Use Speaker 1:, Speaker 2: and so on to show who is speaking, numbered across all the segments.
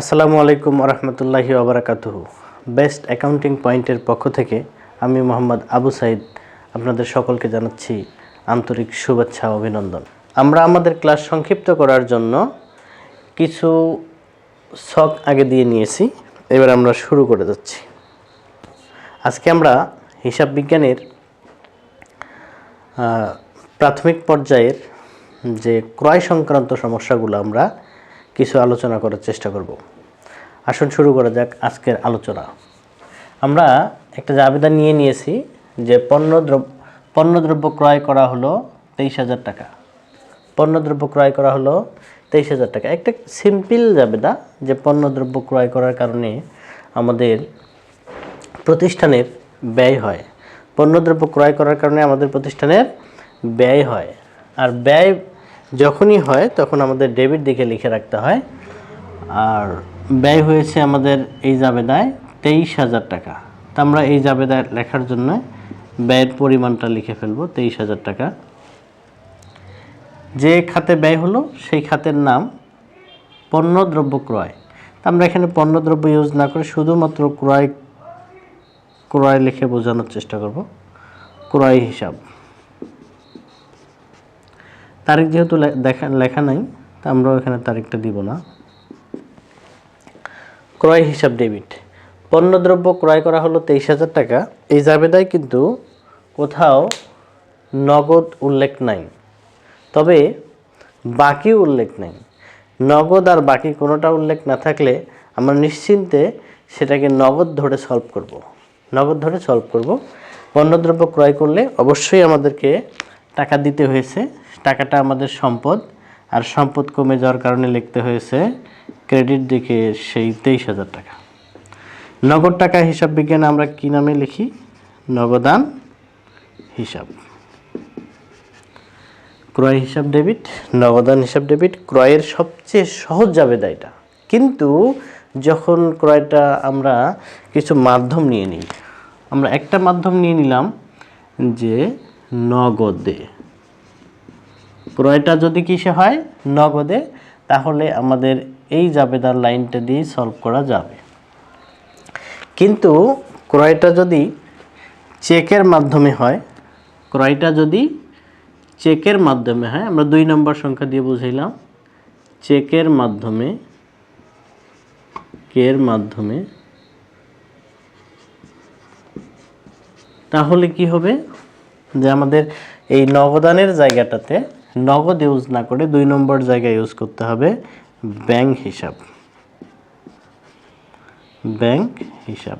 Speaker 1: আসসালামু আলাইকুম রহমতুল্লাহি ওবরাকাতুহ। বেস্ট অ্যাকাউন্টিং পয়েন্টের পক্ষ থেকে আমি মোহাম্মদ আবু সাইদ আপনাদের সকলকে জানাচ্ছি আন্তরিক শুভেচ্ছা অভিনন্দন। আমরা আমাদের ক্লাস সংক্ষিপ্ত করার জন্য কিছু শখ আগে দিয়ে নিয়েছি, এবার আমরা শুরু করে যাচ্ছি। আজকে আমরা হিসাব বিজ্ঞানের প্রাথমিক পর্যায়ের যে ক্রয় সংক্রান্ত সমস্যাগুলো আমরা কিছু আলোচনা করার চেষ্টা করব। আসুন শুরু করা যাক আজকের আলোচনা। আমরা একটা আবেদন নিয়ে নিয়েছি যে পণ্য দ্রব্য পণ্যদ্রব্য ক্রয় করা হলো তেইশ হাজার টাকা। পণ্যদ্রব্য ক্রয় করা হলো তেইশ হাজার টাকা। একটা সিম্পল জাবেদা যে পণ্যদ্রব্য ক্রয় করার কারণে আমাদের প্রতিষ্ঠানের ব্যয় হয়। পণ্যদ্রব্য ক্রয় করার কারণে আমাদের প্রতিষ্ঠানের ব্যয় হয়। আর ব্যয় যখনই হয়, তখন আমাদের ডেবিট দিকে লিখে রাখতে হয়। আর ব্যয় হয়েছে আমাদের এই জাবেদায় তেইশ হাজার টাকা। তা আমরা এই জাবেদায় লেখার জন্য ব্যয়ের পরিমাণটা লিখে ফেলব, তেইশ হাজার টাকা। যে খাতে ব্যয় হলো, সেই খাতের নাম পণ্যদ্রব্য ক্রয়। তা আমরা এখানে পণ্যদ্রব্য ইউজ না করে শুধুমাত্র ক্রয় ক্রয় লিখে বোঝানোর চেষ্টা করব। ক্রয় হিসাব। তারিখ যেহেতু দেখা, লেখা নাই, তা আমরাও এখানে তারিখটা দিব না। ক্রয় হিসাব ডেবিট। পণ্যদ্রব্য ক্রয় করা হলো তেইশ হাজার টাকা। এই জাবেদায় কিন্তু কোথাও নগদ উল্লেখ নাই। তবে বাকি উল্লেখ নেই। নগদ আর বাকি কোনোটা উল্লেখ না থাকলে আমরা নিশ্চিন্তে সেটাকে নগদ ধরে সলভ করব। নগদ ধরে সলভ করব। পণ্যদ্রব্য ক্রয় করলে অবশ্যই আমাদেরকে টাকা দিতে হয়েছে। টাকাটা আমাদের সম্পদ, আর সম্পদ কমে যাওয়ার কারণে লিখতে হয়েছে ক্রেডিট দিকে সেই তেইশ হাজার টাকা। নগদ টাকা হিসাব বিজ্ঞানে আমরা কী নামে লিখি? নগদান হিসাব। ক্রয় হিসাব ডেবিট, নগদান হিসাব ডেবিট ক্রয়ের সবচেয়ে সহজ জাবেদা এটা। কিন্তু যখন ক্রয়টা আমরা কিছু মাধ্যম নিয়ে নিই, আমরা একটা মাধ্যম নিয়ে নিলাম যে নগদে। ক্রয়টা যদি কিসে হয়? নগদে। তাহলে আমাদের এই জাবেদার লাইনটা দিয়ে সলভ করা যাবে। কিন্তু ক্রয়টা যদি চেকের মাধ্যমে হয়, ক্রয়টা যদি চেকের মাধ্যমে হয়, আমরা দুই নম্বর সংখ্যা দিয়ে বুঝাইলাম। চেকের মাধ্যমে, কের মাধ্যমে, তাহলে কি হবে? যে আমাদের এই নগদানের জায়গাটাতে নগদ ইউজ না করে দুই নম্বর জায়গায় ইউজ করতে হবে ব্যাংক হিসাব। ব্যাংক হিসাব।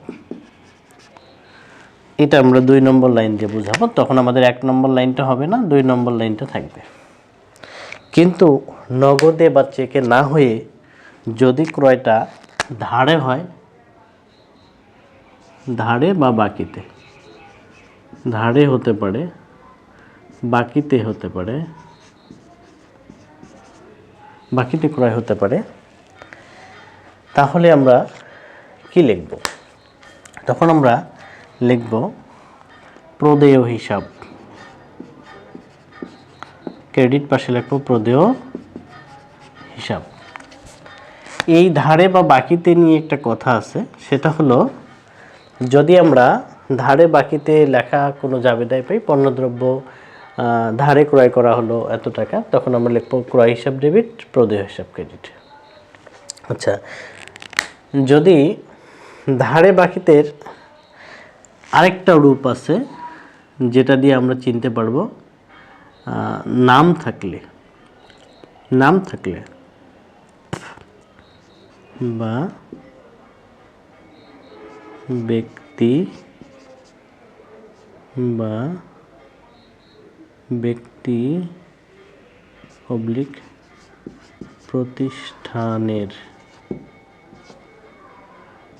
Speaker 1: এটা আমরা দুই নম্বর লাইন দিয়ে বুঝাবো। তখন আমাদের এক নম্বর লাইনটা হবে না, দুই নম্বর লাইনটা থাকবে। কিন্তু নগদে বা চেকে না হয়ে যদি ক্রয়টা ধারে হয়, ধারে বা বাকিতে, ধারে হতে পারে, বাকিতে হতে পারে বাকিতে ক্রয় হতে পারে। তাহলে আমরা কি লিখব? তখন আমরা লিখব প্রদেয় হিসাব। ক্রেডিট পাশে লিখব প্রদেয় হিসাব। এই ধারে বা বাকিতে নিয়ে একটা কথা আছে, সেটা হলো যদি আমরা ধারে বাকিতে লেখা কোনো জাবেদায় পাই, পণ্যদ্রব্য ধারে ক্রয় করা হলো এত টাকা, তখন আমরা লিখব ক্রয় হিসাব ডেবিট, প্রদেয় হিসাব ক্রেডিট। আচ্ছা যদি ধারে বাকিতের আরেকটা রূপ আছে, যেটা দিয়ে আমরা চিনতে পারব নাম থাকলে নাম থাকলে, বা ব্যক্তি, বা ব্যক্তি অবলিক প্রতিষ্ঠানের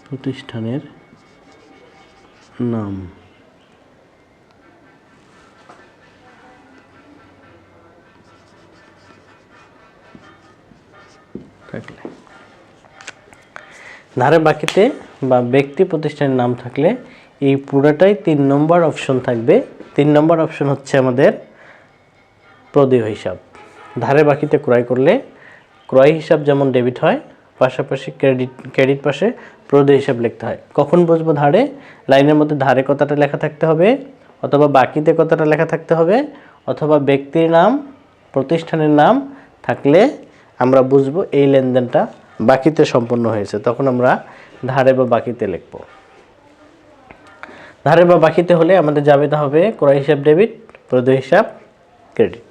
Speaker 1: প্রতিষ্ঠানের নাম। থাকলে ধারে বাকিতে বা ব্যক্তি প্রতিষ্ঠানের নাম থাকলে এই পুরোটাই তিন নম্বর অপশন থাকবে। তিন নম্বর অপশন হচ্ছে আমাদের প্রদেয় হিসাব। ধারে বাকিতে ক্রয় করলে ক্রয় হিসাব যেমন ডেবিট হয়, পাশাপাশি ক্রেডিট ক্রেডিট পাশে প্রদেয় হিসাব লিখতে হয়। কখন বুঝব ধারে? লাইনের মধ্যে ধারে কথাটা লেখা থাকতে হবে, অথবা বাকিতে কথাটা লেখা থাকতে হবে, অথবা ব্যক্তির নাম, প্রতিষ্ঠানের নাম থাকলে আমরা বুঝব এই লেনদেনটা বাকিতে সম্পন্ন হয়েছে। তখন আমরা ধারে বা বাকিতে লিখব। ধারে বা বাকিতে হলে আমাদের যাবে হবে, ক্রয় হিসাব ডেবিট, প্রদেয় হিসাব, ক্রেডিট।